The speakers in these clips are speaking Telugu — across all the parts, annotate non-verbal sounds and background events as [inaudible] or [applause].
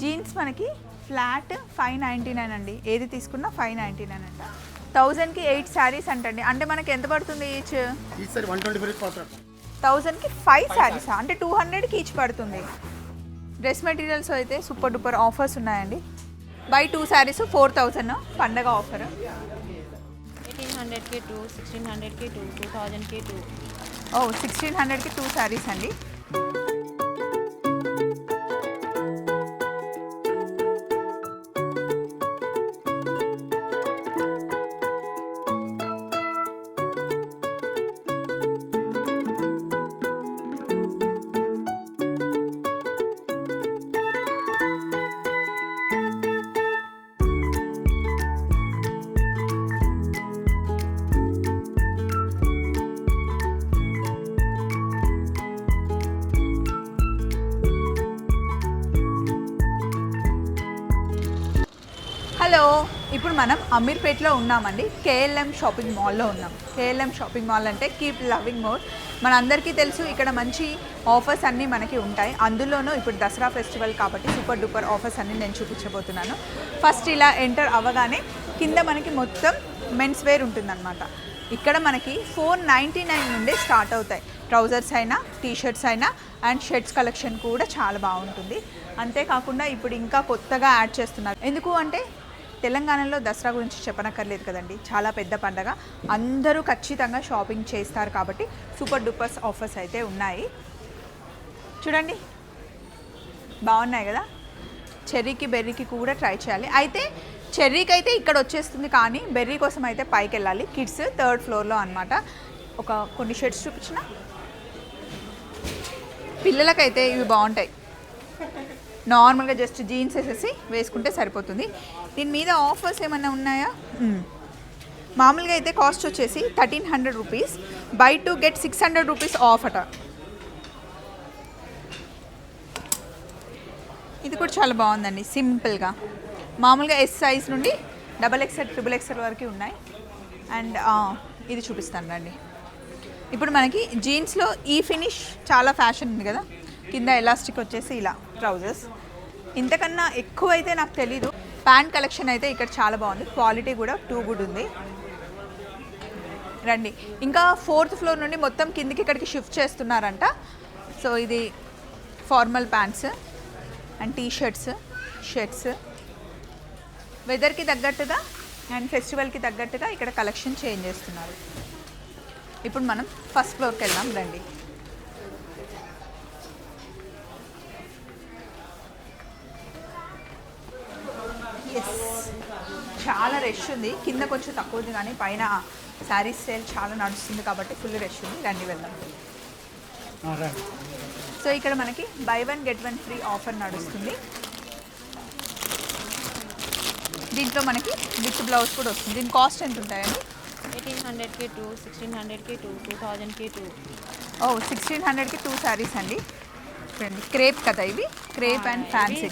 జీన్స్ మనకి ఫ్లాట్ ఫైవ్ నైంటీ నైన్ అండి. ఏది తీసుకున్నా ఫైవ్ నైంటీ నైన్ అంట. థౌజండ్కి ఎయిట్ శారీస్ అంటండి. అంటే మనకి ఎంత పడుతుంది ఈచ్ థౌజండ్కి ఫైవ్ శారీస్ అంటే టూ హండ్రెడ్కి ఈచ్ పడుతుంది. డ్రెస్ మెటీరియల్స్ అయితే సూపర్ డూపర్ ఆఫర్స్ ఉన్నాయండి. Buy two saris four thousand పండగ ఆఫర్. ఎయిటీన్ హండ్రెడ్కి టూ సిక్స్టీన్ హండ్రెడ్కి టూ టూ థౌజండ్కి టూ. ఓ సిక్స్టీన్ హండ్రెడ్కి టూ శారీస్ అండి. ఇప్పుడు మనం అమీర్పేట్లో ఉన్నామండి. కేఎల్ఎం షాపింగ్ మాల్లో ఉన్నాం. కేఎల్ఎం షాపింగ్ మాల్ అంటే కీప్ లవింగ్ మోర్. మనందరికీ తెలుసు ఇక్కడ మంచి ఆఫర్స్ అన్నీ మనకి ఉంటాయి. అందులోనూ ఇప్పుడు దసరా ఫెస్టివల్ కాబట్టి సూపర్ డూపర్ ఆఫర్స్ అన్నీ నేను చూపించబోతున్నాను. ఫస్ట్ ఇలా ఎంటర్ అవ్వగానే కింద మనకి మొత్తం మెన్స్ వేర్ ఉంటుందన్నమాట. ఇక్కడ మనకి ఫోర్ నైంటీ నైన్ నుండి స్టార్ట్ అవుతాయి. ట్రౌజర్స్ అయినా టీ షర్ట్స్ అయినా అండ్ షర్ట్స్ కలెక్షన్ కూడా చాలా బాగుంటుంది. అంతేకాకుండా ఇప్పుడు ఇంకా కొత్తగా యాడ్ చేస్తున్నారు. ఎందుకు అంటే తెలంగాణలో దసరా గురించి చెప్పనక్కర్లేదు కదండి. చాలా పెద్ద పండగ. అందరూ ఖచ్చితంగా షాపింగ్ చేస్తారు కాబట్టి సూపర్ డూపర్స్ ఆఫర్స్ అయితే ఉన్నాయి. చూడండి. బాగున్నాయి కదా. చెర్రీకి బెర్రీకి కూడా ట్రై చేయాలి. అయితే చెర్రీకి అయితే ఇక్కడ వచ్చేస్తుంది కానీ బెర్రీ కోసం అయితే పైకి వెళ్ళాలి. కిడ్స్ థర్డ్ ఫ్లోర్లో అనమాట ఒక కొన్ని షర్ట్స్ చూపించిన. పిల్లలకైతే ఇవి బాగుంటాయి. నార్మల్గా జస్ట్ జీన్స్ వేసేసి వేసుకుంటే సరిపోతుంది. దీని మీద ఆఫర్స్ ఏమైనా ఉన్నాయా? మామూలుగా అయితే కాస్ట్ వచ్చేసి thirteen hundred rupees. Buy two get six hundred rupees off అట. ఇది కూడా చాలా బాగుందండి సింపుల్గా. మామూలుగా ఎస్ సైజ్ నుండి డబల్ ఎక్స్ఎల్ ట్రిపుల్ ఎక్స్ఎల్ వరకు ఉన్నాయి. అండ్ ఇది చూపిస్తాను రండి. ఇప్పుడు మనకి జీన్స్లో ఈ ఫినిష్ చాలా ఫ్యాషన్ ఉంది కదా? కింద ఎలాస్టిక్ వచ్చేసి ఇలా ట్రౌజర్స్. ఇంతకన్నా ఎక్కువ అయితే నాకు తెలీదు. ప్యాంట్ కలెక్షన్ అయితే ఇక్కడ చాలా బాగుంది. క్వాలిటీ కూడా టూ గుడ్ ఉంది. రండి. ఇంకా ఫోర్త్ ఫ్లోర్ నుండి మొత్తం కిందికి ఇక్కడికి షిఫ్ట్ చేస్తున్నారంట. సో ఇది formal pants and T shirts shirts. వెదర్కి తగ్గట్టుగా అండ్ ఫెస్టివల్కి తగ్గట్టుగా ఇక్కడ కలెక్షన్ చేంజ్ చేస్తున్నారు. ఇప్పుడు మనం ఫస్ట్ ఫ్లోర్కి వెళ్దాం. రండి. చాలా రష్ ఉంది. కింద కొంచెం తక్కువ ఉంది కానీ పైన శారీస్ సేల్ చాలా నడుస్తుంది కాబట్టి ఫుల్ రష్ ఉంది. రండి వెళ్దాం. సో ఇక్కడ మనకి buy one get one free offer నడుస్తుంది. దీంట్లో మనకి విత్ బ్లౌజ్ కూడా వస్తుంది. దీని కాస్ట్ ఎంత ఉంటాయండి? ఎయిటీన్ హండ్రెడ్కి టూ సిక్స్టీన్ హండ్రెడ్కి టూ టూ థౌజండ్కి టూ ఓ సిక్స్టీన్ హండ్రెడ్కి టూ శారీస్ అండి. చూడండి క్రేప్ కదా ఇవి. క్రేప్ అండ్ ఫ్యాన్సీ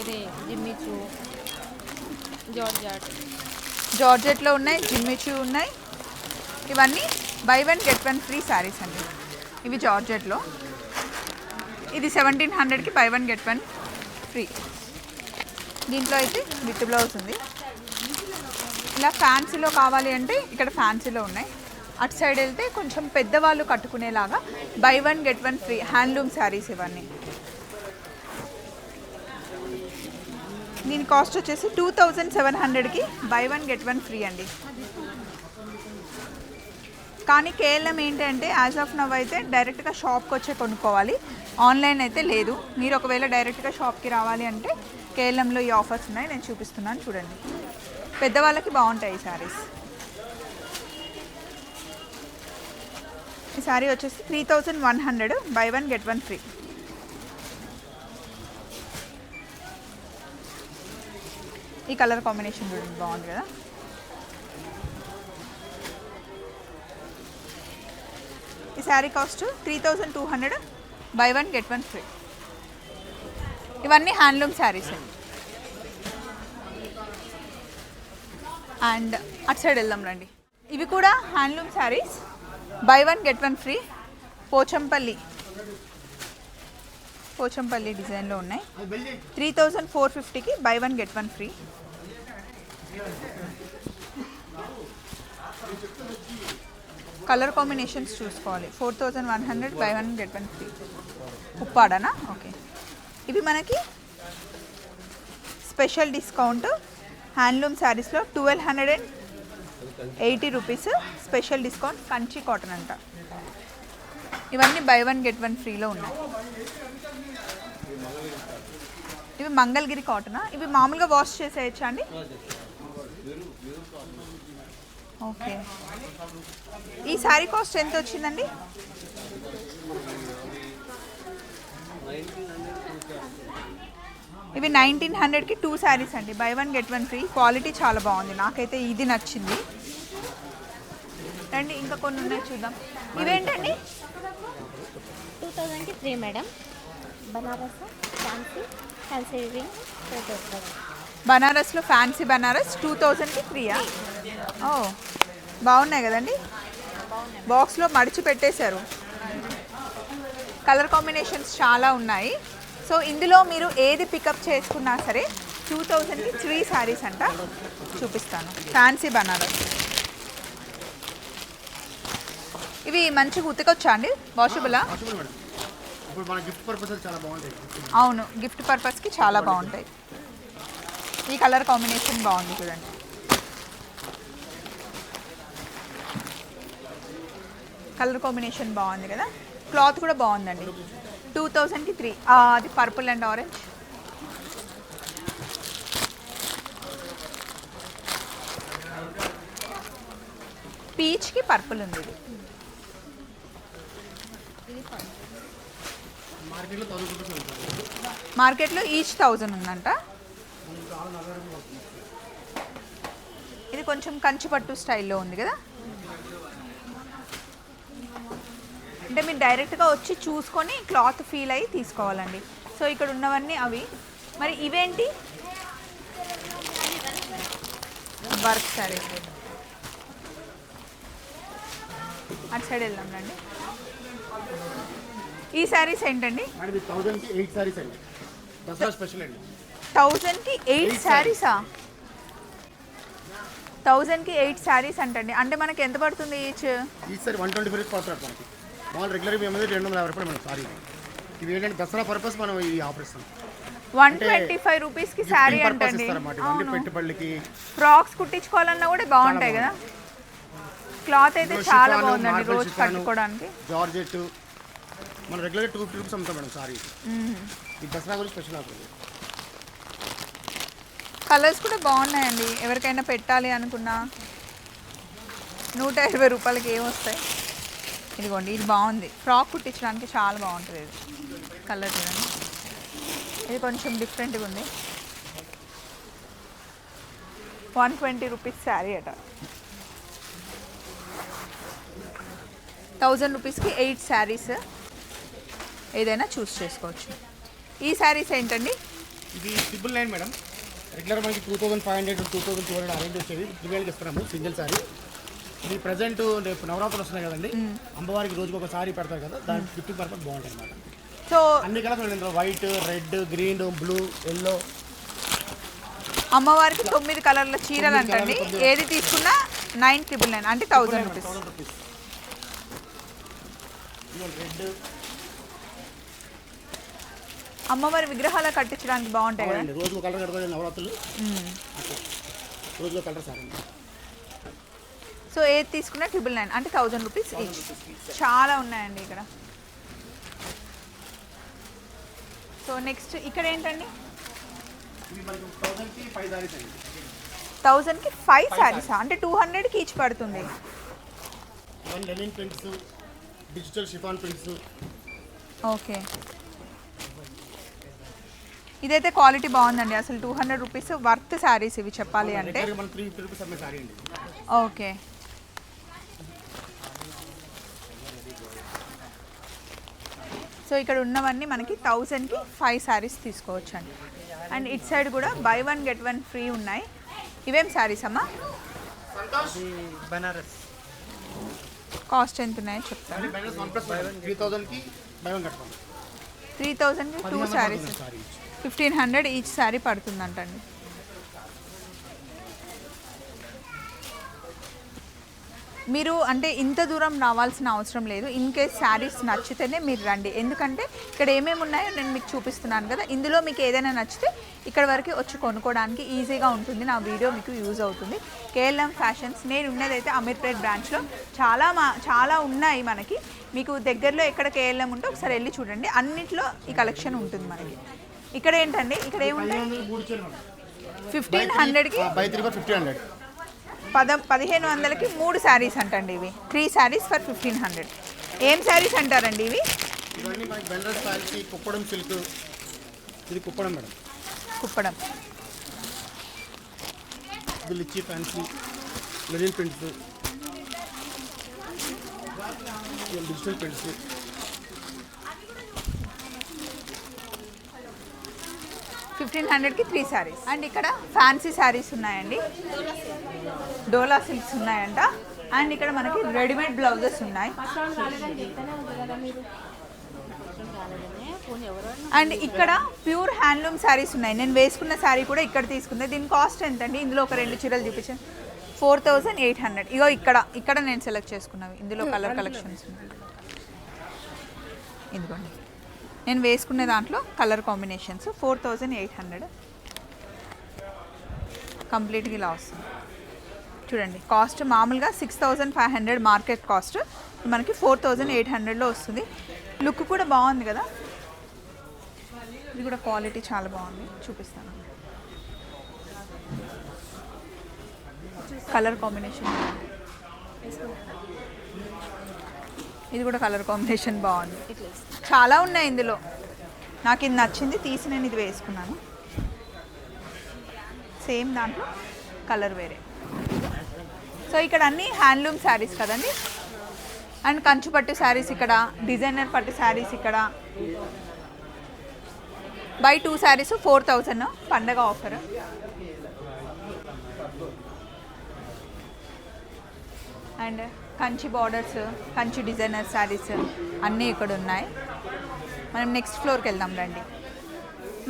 ఇది జిమ్మిచు. జార్జాట్ జార్జెట్లో ఉన్నాయి జిమ్మిచూ ఉన్నాయి. ఇవన్నీ buy one get one free saris అండి. ఇవి జార్జెట్లో. ఇది సెవెంటీన్ హండ్రెడ్కి buy one get one free. దీంట్లో అయితే విత్ బ్లౌజ్ ఉంది. ఇలా ఫ్యాన్సీలో కావాలి అంటే ఇక్కడ ఫ్యాన్సీలో ఉన్నాయి. అటు సైడ్ వెళ్తే కొంచెం పెద్దవాళ్ళు కట్టుకునేలాగా buy one get one free handloom saris ఇవన్నీ. దీని కాస్ట్ వచ్చేసి టూ థౌజండ్ సెవెన్ హండ్రెడ్కి buy one get one free అండి. కానీ కేఎల్ఎం ఏంటంటే యాజ్ ఆఫ్ నవ్ అయితే డైరెక్ట్గా షాప్కి వచ్చే కొనుక్కోవాలి. ఆన్లైన్ అయితే లేదు. మీరు ఒకవేళ డైరెక్ట్గా షాప్కి రావాలి అంటే కేఎల్ఎంలో ఈ ఆఫర్స్ ఉన్నాయి. నేను చూపిస్తున్నాను చూడండి. పెద్దవాళ్ళకి బాగుంటాయి ఈ శారీస్. ఈ శారీ వచ్చేసి three thousand one hundred buy one get one free. ఈ కలర్ కాంబినేషన్ చూడండి బాగుంది కదా? ఈ sari cost three thousand two hundred buy one get one free. ఇవన్నీ హ్యాండ్లూమ్ శారీస్ అండి. అండ్ అటు సైడ్ వెళ్దాం రండి. ఇవి కూడా handloom saris buy one get one free Pochampally. Pochampally డిజైన్లో ఉన్నాయి. త్రీ థౌజండ్ ఫోర్ ఫిఫ్టీకి buy one get one free. Colour combinations చూసుకోవాలి. Four thousand one hundred buy one get one free. ఉప్పాడనా? Okay. ఇవి మనకి స్పెషల్ డిస్కౌంట్. హ్యాండ్లూమ్ శారీస్లో twelve hundred and eighty rupees special discount. Kanchi cotton అంట. ఇవన్నీ బై వన్ గెట్ వన్ ఫ్రీలో ఉన్నాయి. ఇవి మంగళగిరి కాటనా? ఇవి మామూలుగా వాష్ చేసేయచ్చా అండి? ఓకే. ఈ శారీ కాస్ట్ ఎంత వచ్చిందండి? ఇవి నైన్టీన్ హండ్రెడ్కి టూ శారీస్ అండి. Buy one get one free quality చాలా బాగుంది. నాకైతే ఇది నచ్చింది. రండి ఇంకా కొన్ని ఉన్నాయి చూద్దాం. ఇవేంటండి? టూ థౌజండ్కి three madam Banaras fancy fancy ring four బనారస్లో fancy Banaras two థౌజండ్కి ఫ్రీయా? ఓ బాగున్నాయి కదండి. బాక్స్లో మడిచి పెట్టేశారు. కలర్ కాంబినేషన్స్ చాలా ఉన్నాయి. సో ఇందులో మీరు ఏది పికప్ చేసుకున్నా సరే టూ థౌజండ్కి త్రీ శారీస్ అంట చూపిస్తాను. ఫ్యాన్సీ బనారస్. ఇవి మంచిగా ఉతికొచ్చా అండి? వాషబులా? అవును గిఫ్ట్ పర్పస్కి చాలా బాగుంటాయి. ఈ కలర్ కాంబినేషన్ బాగుంది చూడండి. కలర్ కాంబినేషన్ బాగుంది కదా? క్లాత్ కూడా బాగుందండి. టూ థౌజండ్కి త్రీ. అది పర్పుల్ అండ్ ఆరెంజ్. పీచ్కి పర్పుల్ ఉంది ఇది. మార్కెట్లో మార్కెట్లో ఈచ్ థౌజండ్ ఉందంట. ఇది కొంచెం కంచిపట్టు స్టైల్లో ఉంది కదా? అంటే మీరు డైరెక్ట్గా వచ్చి చూసుకొని క్లాత్ ఫీల్ అయ్యి తీసుకోవాలండి. సో ఇక్కడ ఉన్నవన్నీ అవి. మరి ఇవేంటి? వర్క్ సరే. అటు సైడ్ వెళ్దాం రండి. ఈ శారీస్ ఏంటండి? మేడం ఇది థౌసండ్కి ఎయిట్ సారీస్ అండి. దసరా స్పెషల్ అండి. థౌజండ్కి ఎయిట్ శారీసా థౌజండ్కి ఎయిట్ శారీస్ అంటండి. అంటే మనకి ఎంత పడుతుంది ఈచ్ వన్ ట్వంటీ పడుతుంది మనకి. మామూలు రెగ్యులర్ మేము రెండు వందల యాభై రూపాయలు సారీ. ఇవి ఏంటంటే దసరా పర్పస్ మనం ఈ ఆఫర్ ఇస్తాం వన్ ట్వంటీ ఫైవ్ రూపీస్కి శారీ పర్పస్ అంటండి. పెట్టుబడికి ఫ్రాక్స్ కుట్టించుకోవాలన్నా కూడా బాగుంటాయి కదా. క్లాత్ అయితే చాలా బాగుందండి రోజు కట్టుకోవడానికి. జార్జెట్ మన రెగ్యులర్ టూ రూపీస్ అమ్ముతాం మేడం సారీ. ఈ దసరా గురించి స్పెషల్ ఆఫర్. కలర్స్ కూడా బాగున్నాయండి. ఎవరికైనా పెట్టాలి అనుకున్నా నూట ఇరవై రూపాయలకి ఏం వస్తాయి? ఇదిగోండి ఇది బాగుంది. ఫ్రాక్ కుట్టించడానికి చాలా బాగుంటుంది ఇది. కలర్ చూడండి. ఇది కొంచెం డిఫరెంట్గా ఉంది. వన్ ట్వంటీ రూపీస్ శారీ అట. థౌజండ్ రూపీస్కి ఎయిట్ శారీస్. ఏదైనా చూస్ చేసుకోవచ్చు. ఈ శారీస్ ఏంటండి? ఇది ట్రిపుల్ నైన్ మేడం. రెగ్యులర్ మనకి two thousand five hundred two thousand two hundred arrange వచ్చేది. త్రివేలకి ఇస్తున్నాము సింగిల్ సారీ. ఇది ప్రజెంట్ రేపు నవరాత్రులు వస్తున్నాయి కదండి అమ్మవారికి రోజుకి ఒక సారీ పెడతారు కదా దాని ఫిఫ్టీ పర్సెంట్ బాగుంటుంది అనమాట సో అన్ని కలర్స్ ఉన్నాయి ఇందులో white red green blue yellow అమ్మవారికి తొమ్మిది కలర్ల చీరలు అంటండి. ఏది తీసుకున్నా నైన్ ట్రిపుల్ నైన్ అంటే థౌజండ్ థౌసండ్ రూపీస్ రెడ్ అమ్మవారి విగ్రహాలు కట్టించడానికి బాగుంటాయి కదా? రోజు కలర్ కడతారు నవరాత్రులు. రోజులో కలర్ సారీ సో ఏది తీసుకున్నా ట్రిపుల్ నైన్ అంటే థౌజండ్ రూపీస్ ఈచ్ చాలా ఉన్నాయండి ఇక్కడ. సో నెక్స్ట్ ఇక్కడ ఏంటండి? థౌజండ్కి ఫైవ్ శారీస్ అంటే టూ హండ్రెడ్కి ఈచ్ పడుతుంది. డిజిటల్ షిఫాన్ ప్రింట్స్ ఓకే ఇదైతే క్వాలిటీ బాగుందండి. అసలు two hundred rupees worth saris ఇవి చెప్పాలి అంటే. ఓకే. సో ఇక్కడ ఉన్నవన్నీ మనకి థౌజండ్కి ఫైవ్ శారీస్ తీసుకోవచ్చు అండి అండ్ ఇట్ సైడ్ కూడా buy one get one free ఉన్నాయి. ఇవేం శారీస్ అమ్మా? బనారస్. కాస్ట్ ఎంత ఉన్నాయో చెప్తాను త్రీ థౌజండ్కి two saris. Fifteen hundred each sari పడుతుందంటండి. మీరు అంటే ఇంత దూరం రావాల్సిన అవసరం లేదు. ఇన్ కేస్ శారీస్ నచ్చితేనే మీరు రండి. ఎందుకంటే ఇక్కడ ఏమేమి ఉన్నాయో నేను మీకు చూపిస్తున్నాను కదా. ఇందులో మీకు ఏదైనా నచ్చితే ఇక్కడ వరకు వచ్చి కొనుక్కోవడానికి ఈజీగా ఉంటుంది. నా వీడియో మీకు యూజ్ అవుతుంది. KLM fashions. నేను ఉన్నదైతే అమీర్పేట్ బ్రాంచ్లో చాలా మా చాలా ఉన్నాయి మనకి. మీకు దగ్గరలో ఎక్కడ కేఎల్ఎం ఉంటే ఒకసారి వెళ్ళి చూడండి. అన్నిట్లో ఈ కలెక్షన్ ఉంటుంది మనకి. ఇక్కడ ఏంటండి? ఇక్కడ ఏముంటాయి? ఫిఫ్టీన్ హండ్రెడ్కి buy three for fifty hundred. పద పదిహేను వందలకి మూడు శారీస్ అంటండి ఇవి. Three saris for fifteen hundred. ఏం శారీస్ అంటారండి ఇవి? కుప్పడం సిల్క్. ఇది Kuppadam madam. Kuppadam. లిచ్చి fancy prints. Digital prints. Fifteen హండ్రెడ్కి త్రీ శారీస్ అండ్ ఇక్కడ ఫ్యాన్సీ శారీస్ ఉన్నాయండి. డోలా సిల్క్స్ ఉన్నాయంట. అండ్ ఇక్కడ మనకి రెడీమేడ్ బ్లౌజెస్ ఉన్నాయి. అండ్ ఇక్కడ ప్యూర్ హ్యాండ్లూమ్ శారీస్ ఉన్నాయి. నేను వేసుకున్న శారీ కూడా ఇక్కడ తీసుకుంది. దీని కాస్ట్ ఎంత అండి ఇందులో ఒక రెండు చీరలు చూపించాను ఫోర్ థౌజండ్ ఎయిట్ హండ్రెడ్ ఇగో ఇక్కడ ఇక్కడ నేను సెలెక్ట్ చేసుకున్నవి. ఇందులో కలర్ కలెక్షన్స్ ఉన్నాయి. ఇదిగోండి. నేను వేసుకునే దాంట్లో colour combinations four thousand eight hundred. కంప్లీట్గా ఇలా వస్తుంది. చూడండి కాస్ట్ మామూలుగా six thousand five hundred market cost. మనకి ఫోర్ థౌజండ్ ఎయిట్ హండ్రెడ్లో వస్తుంది. లుక్ కూడా బాగుంది కదా? ఇది కూడా క్వాలిటీ చాలా బాగుంది. చూపిస్తాను. Colour combination. ఇది కూడా కలర్ కాంబినేషన్ బాగుంది. చాలా ఉన్నాయి ఇందులో. నాకు ఇది నచ్చింది తీసి నేను ఇది వేసుకున్నాను. సేమ్ దాంట్లో కలర్ వేరే. సో ఇక్కడ అన్ని హ్యాండ్లూమ్ శారీస్ కదండి? అండ్ కంచు పట్టు శారీస్ ఇక్కడ డిజైనర్ పట్టు శారీస్ ఇక్కడ. Buy two saris four thousand పండగ offer and Kanchi borders Kanchi designer saris అన్నీ ఇక్కడ ఉన్నాయి. మనం నెక్స్ట్ ఫ్లోర్కి వెళ్దాం రండి.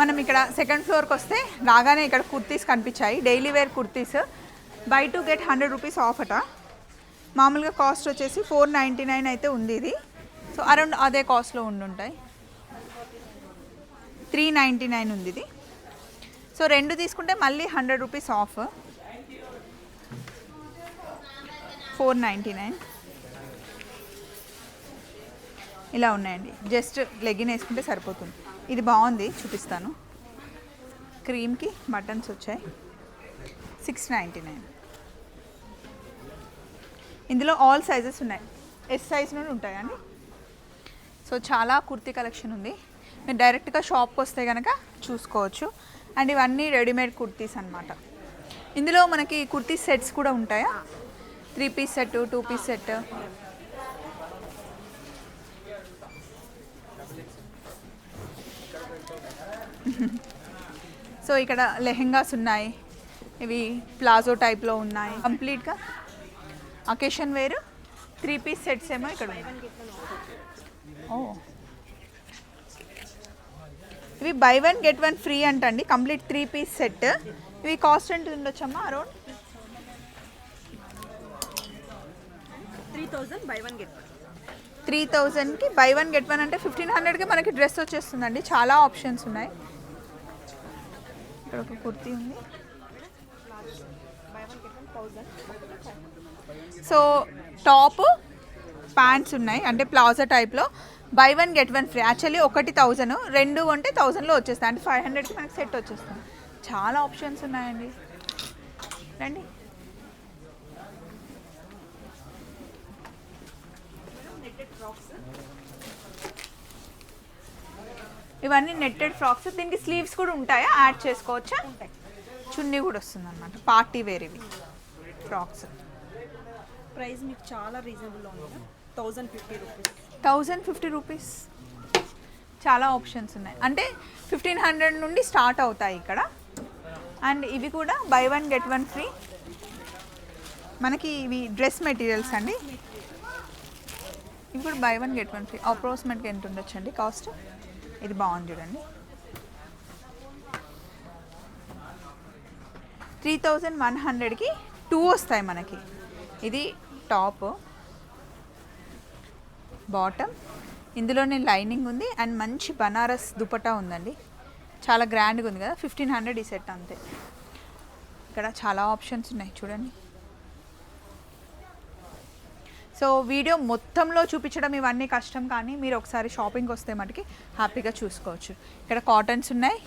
మనం ఇక్కడ సెకండ్ ఫ్లోర్కి వస్తే రాగానే ఇక్కడ కుర్తీస్ కనిపించాయి. Daily wear kurtis. Buy two get hundred rupees off అట. మామూలుగా కాస్ట్ వచ్చేసి ఫోర్ నైంటీ నైన్ అయితే ఉంది ఇది. సో అరౌండ్ అదే కాస్ట్లో ఉండుంటాయి త్రీ నైంటీ నైన్ ఉంది ఇది. సో రెండు తీసుకుంటే మళ్ళీ hundred rupees off four ninety nine ఇలా ఉన్నాయండి. జస్ట్ లెగిన్ వేసుకుంటే సరిపోతుంది. ఇది బాగుంది చూపిస్తాను. క్రీమ్కి బటన్స్ వచ్చాయి. సిక్స్ నైంటీ నైన్ ఇందులో ఆల్ సైజెస్ ఉన్నాయి. ఎస్ సైజ్ నుండి ఉంటాయండి సో చాలా కుర్తీ కలెక్షన్ ఉంది. మీరు డైరెక్ట్గా షాప్కి వస్తే కనుక చూసుకోవచ్చు. అండ్ ఇవన్నీ రెడీమేడ్ కుర్తీస్ అన్నమాట. ఇందులో మనకి కుర్తీ సెట్స్ కూడా ఉంటాయా? Three piece set two piece set. So ఇక్కడ లెహెంగాస్ ఉన్నాయి. ఇవి ప్లాజో టైప్లో ఉన్నాయి. కంప్లీట్గా అకేషన్ వేరు త్రీ పీస్ సెట్స్ ఏమో ఇక్కడ ఓ. ఇవి buy one get one free అంటండి. Complete three piece set. ఇవి కాస్ట్ ఎంత ఉండొచ్చమ్మా? Around three thousand buy one get three థౌజండ్కి బై వన్ గెట్ వన్ అంటే ఫిఫ్టీన్ హండ్రెడ్కి మనకి డ్రెస్ వచ్చేస్తుందండి. చాలా ఆప్షన్స్ ఉన్నాయి. ఇక్కడ ఒక కుర్తీ ఉంది. సో టాప్ ప్యాంట్స్ ఉన్నాయి. అంటే ప్లాజా టైప్లో. Buy one get one free. Actually ఒకటి థౌజండ్ రెండు కొంటే థౌజండ్లో వచ్చేస్తాయి. అంటే ఫైవ్ హండ్రెడ్కి మనకి సెట్ వచ్చేస్తుంది చాలా ఆప్షన్స్ ఉన్నాయండి. రండి. ఇవన్నీ నెట్టెడ్ ఫ్రాక్స్ దీనికి స్లీవ్స్ కూడా ఉంటాయా? యాడ్ చేసుకోవచ్చా? చున్నీ కూడా వస్తుంది అనమాట పార్టీ వేర్ ఇవి. ఫ్రాక్స్ ప్రైస్ మీకు చాలా రీజనబుల్లో ఉంది. Thousand fifty rupees thousand fifty rupees చాలా ఆప్షన్స్ ఉన్నాయి. అంటే ఫిఫ్టీన్ హండ్రెడ్ నుండి స్టార్ట్ అవుతాయి ఇక్కడ. అండ్ ఇవి కూడా buy one get one free మనకి ఇవి డ్రెస్ మెటీరియల్స్ అండి. ఇవి కూడా buy one get one free అప్రోక్సిమేట్గా ఎంత ఉండొచ్చండి? కాస్ట్ ఇది బాగుంది చూడండి. త్రీ థౌజండ్ వన్ హండ్రెడ్కి టూ వస్తాయి మనకి. ఇది టాప్ బాటమ్. ఇందులోనే లైనింగ్ ఉంది అండ్ మంచి బనారస్ దుపటా ఉందండి. చాలా గ్రాండ్గా ఉంది కదా ఫిఫ్టీన్ హండ్రెడ్ ఈ సెట్ అంతే. ఇక్కడ చాలా ఆప్షన్స్ ఉన్నాయి చూడండి. సో వీడియో మొత్తంలో చూపించడం ఇవన్నీ కష్టం కానీ మీరు ఒకసారి షాపింగ్ వస్తే మటుకి హ్యాపీగా చూసుకోవచ్చు. ఇక్కడ కాటన్స్ ఉన్నాయి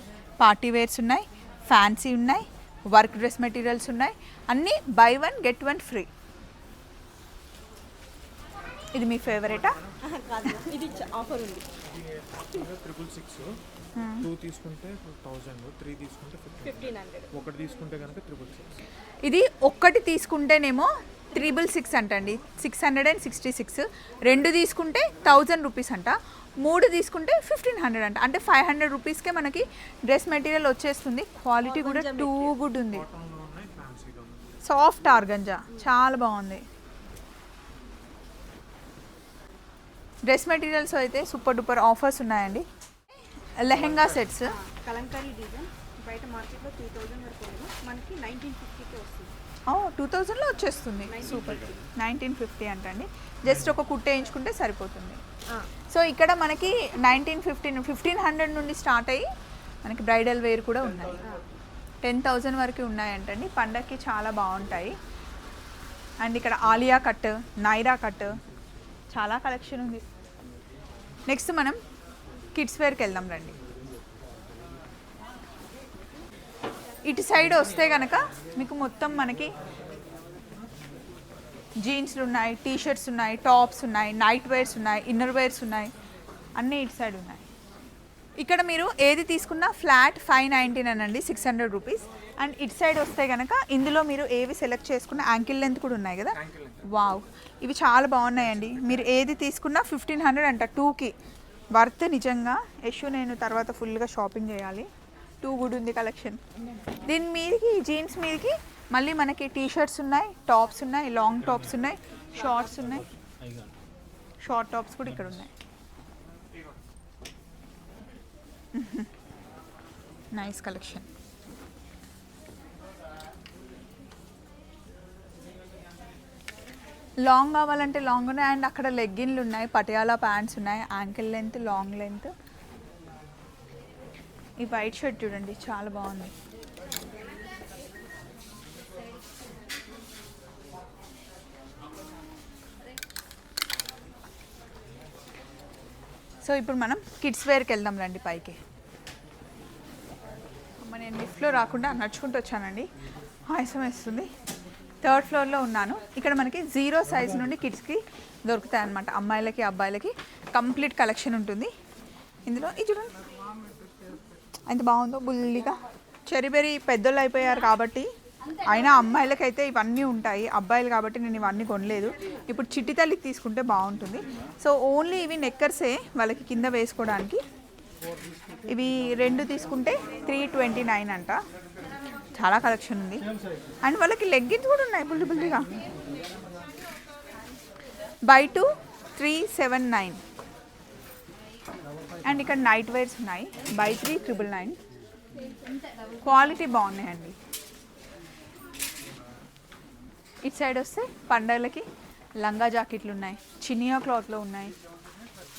పార్టీ వేర్స్ ఉన్నాయి ఫ్యాన్సీ ఉన్నాయి వర్క్ డ్రెస్ మెటీరియల్స్ ఉన్నాయి. అన్నీ buy one get one free. ఇది మీ ఫేవరెటా? ఇది ఆఫర్ ఉంది. ట్రిపుల్ సిక్స్ టూ తీసుకుంటే థౌజండ్ త్రీ తీసుకుంటే ఫిఫ్టీ ఫిఫ్టీన్ హండ్రెడ్ ఒకటి తీసుకుంటే కనుక ట్రిపుల్ సిక్స్ ఇది ఒక్కటి తీసుకుంటేనేమో త్రిబుల్ సిక్స్ అంటండి. Six hundred and sixty six. రెండు తీసుకుంటే థౌజండ్ రూపీస్ అంట. మూడు తీసుకుంటే ఫిఫ్టీన్ హండ్రెడ్ అంట. అంటే ఫైవ్ హండ్రెడ్ రూపీస్కే మనకి డ్రెస్ మెటీరియల్ వచ్చేస్తుంది. క్వాలిటీ కూడా టూ గుడ్ ఉంది. సాఫ్ట్ ఆర్గంజా చాలా బాగుంది. డ్రెస్ మెటీరియల్స్ అయితే సూపర్ డూపర్ ఆఫర్స్ ఉన్నాయండి. లెహెంగా సెట్స్. కలంకారీ డిజైన్. బయట మార్కెట్లో త్రీ థౌజండ్ వరకు మనకి నైన్టీన్ ఫిఫ్టీకే వస్తుంది. టూ థౌజండ్లో వచ్చేస్తుంది. సూపర్ నైన్టీన్ ఫిఫ్టీ అంటండి. జస్ట్ ఒక కుట్ట వేయించుకుంటే సరిపోతుంది. సో ఇక్కడ మనకి నైన్టీన్ ఫిఫ్టీన్ ఫిఫ్టీన్ హండ్రెడ్ నుండి స్టార్ట్ అయ్యి మనకి బ్రైడల్ వేర్ కూడా ఉన్నాయి. టెన్ థౌజండ్ వరకు. ఉన్నాయంటండి. పండగకి చాలా బాగుంటాయి. అండ్ ఇక్కడ ఆలియా కట్ నైరా కట్ చాలా కలెక్షన్ ఉంది. నెక్స్ట్ మనం కిడ్స్ వేర్కి వెళ్దాం రండి. ఇటు సైడ్ వస్తే కనుక మీకు మొత్తం మనకి జీన్స్లు ఉన్నాయి టీ షర్ట్స్ ఉన్నాయి టాప్స్ ఉన్నాయి నైట్ వేర్స్ ఉన్నాయి ఇన్నర్ వేర్స్ ఉన్నాయి. అన్నీ ఇటు సైడ్ ఉన్నాయి. ఇక్కడ మీరు ఏది తీసుకున్నా ఫ్లాట్ ఫైవ్ నైంటీన్ అనండి సిక్స్ హండ్రెడ్ రూపీస్ అండ్ ఇటు సైడ్ వస్తే కనుక ఇందులో మీరు ఏవి సెలెక్ట్ చేసుకున్న యాంకిల్ లెంత్ కూడా ఉన్నాయి కదా? వావ్ ఇవి చాలా బాగున్నాయండి. మీరు ఏది తీసుకున్నా ఫిఫ్టీన్ హండ్రెడ్ అంట టూకి వర్త్ నిజంగా. యశు నేను తర్వాత ఫుల్గా షాపింగ్ చేయాలి. టూ గుడ్ ఉంది కలెక్షన్. దీని మీదకి జీన్స్ మీదకి మళ్ళీ మనకి టీ షర్ట్స్ ఉన్నాయి టాప్స్ ఉన్నాయి లాంగ్ టాప్స్ ఉన్నాయి షార్ట్స్ ఉన్నాయి. షార్ట్ టాప్స్ కూడా ఇక్కడ ఉన్నాయి. [laughs] Nice collection. లాంగ్ కావాలంటే లాంగ్ ఉన్నాయి అండ్ అక్కడ లెగ్గిన్లు ఉన్నాయి పటియాలా ప్యాంట్స్ ఉన్నాయి యాంకిల్ లెంత్ లాంగ్ లెంత్. ఈ వైట్ షర్ట్ చూడండి చాలా బాగుంది. సో ఇప్పుడు మనం కిడ్స్ వేర్కి వెళ్దాం రండి పైకి. అమ్మ నేను లిఫ్ట్లో రాకుండా నడుచుకుంటూ వచ్చానండి. ఆయాసం వేస్తుంది. థర్డ్ ఫ్లోర్లో ఉన్నాను. ఇక్కడ మనకి జీరో సైజ్ నుండి కిడ్స్కి దొరుకుతాయి అన్నమాట అమ్మాయిలకి అబ్బాయిలకి కంప్లీట్ కలెక్షన్ ఉంటుంది. ఇందులో ఇది చూడండి ఎంత బాగుందో బుల్లిగా. చెరిబెరి పెద్దోళ్ళు అయిపోయారు కాబట్టి అయినా అమ్మాయిలకైతే ఇవన్నీ ఉంటాయి. అబ్బాయిలు కాబట్టి నేను ఇవన్నీ కొనలేదు. ఇప్పుడు చిట్టి తల్లికి తీసుకుంటే బాగుంటుంది. సో ఓన్లీ ఇవి నెక్కర్సే వాళ్ళకి కింద వేసుకోవడానికి. ఇవి రెండు తీసుకుంటే త్రీ ట్వంటీ నైన్ అంట. చాలా కలెక్షన్ ఉంది. అండ్ వాళ్ళకి లెగ్గిన్స్ కూడా ఉన్నాయి బుల్లి బుల్లిగా. Buy two three seven nine and ఇక్కడ నైట్ వేర్స్ ఉన్నాయి. Buy three triple nine. Quality బాగున్నాయండి. ఇటు సైడ్ వస్తే పండగలకి లంగా జాకెట్లు ఉన్నాయి. చినియా క్లాత్లో ఉన్నాయి.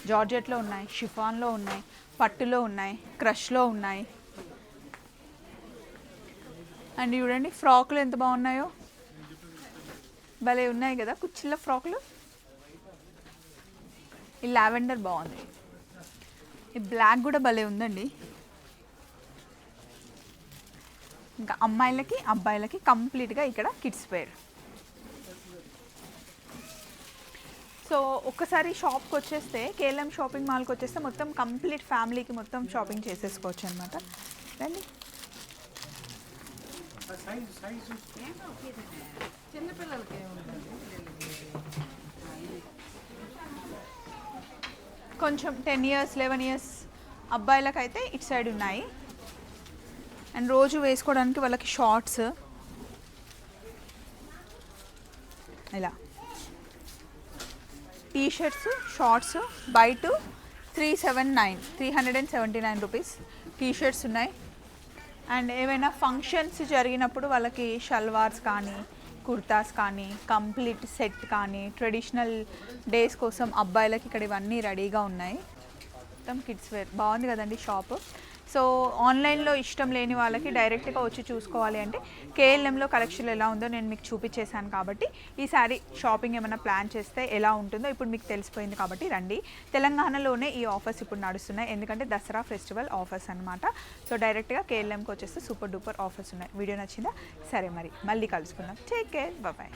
జార్జెట్లో ఉన్నాయి. షిఫాన్లో ఉన్నాయి. పట్టులో ఉన్నాయి. క్రష్లో ఉన్నాయి. అండ్ చూడండి ఫ్రాకులు ఎంత బాగున్నాయో. భలే ఉన్నాయి కదా కుచ్చిళ్ళ ఫ్రాకులు. ఈ లావెండర్ బాగుంది. ఈ బ్లాక్ కూడా భలే ఉందండి. ఇంకా అమ్మాయిలకి అబ్బాయిలకి కంప్లీట్గా ఇక్కడ కిడ్స్ వేర్. సో ఒక్కసారి షాప్కి వచ్చేస్తే కేఎల్ఎం షాపింగ్ మాల్కి వచ్చేస్తే మొత్తం కంప్లీట్ ఫ్యామిలీకి మొత్తం షాపింగ్ చేసేసుకోవచ్చు అనమాట రండి. కొంచెం టెన్ ఇయర్స్ లెవెన్ ఇయర్స్ అబ్బాయిలకైతే ఇటు సైడ్ ఉన్నాయి. అండ్ రోజు వేసుకోవడానికి వాళ్ళకి షార్ట్స్ ఇలా. T shirts shorts buy two three seven nine three hundred and seventy nine rupees T shirts ఉన్నాయి. అండ్ ఏవైనా ఫంక్షన్స్ జరిగినప్పుడు వాళ్ళకి షల్వార్స్ కానీ కుర్తాస్ కానీ కంప్లీట్ సెట్ కానీ ట్రెడిషనల్ డేస్ కోసం అబ్బాయిలకి ఇక్కడ ఇవన్నీ రెడీగా ఉన్నాయి. మొత్తం కిడ్స్ వేర్. బాగుంది కదండి షాప్. సో ఆన్లైన్లో ఇష్టం లేని వాళ్ళకి డైరెక్ట్గా వచ్చి చూసుకోవాలి అంటే కేఎల్ఎంలో కలెక్షన్ ఎలా ఉందో నేను మీకు చూపించేశాను కాబట్టి ఈసారి షాపింగ్ ఏమైనా ప్లాన్ చేస్తే ఎలా ఉంటుందో ఇప్పుడు మీకు తెలిసిపోయింది కాబట్టి రండి. తెలంగాణలోనే ఈ ఆఫర్స్ ఇప్పుడు నడుస్తున్నాయి. ఎందుకంటే దసరా ఫెస్టివల్ ఆఫర్స్ అనమాట సో డైరెక్ట్గా కేఎల్ఎంకి వచ్చేస్తే సూపర్ డూపర్ ఆఫర్స్ ఉన్నాయి. వీడియో నచ్చిందా? సరే మరి. మళ్ళీ కలుసుకుందాం. Take care bye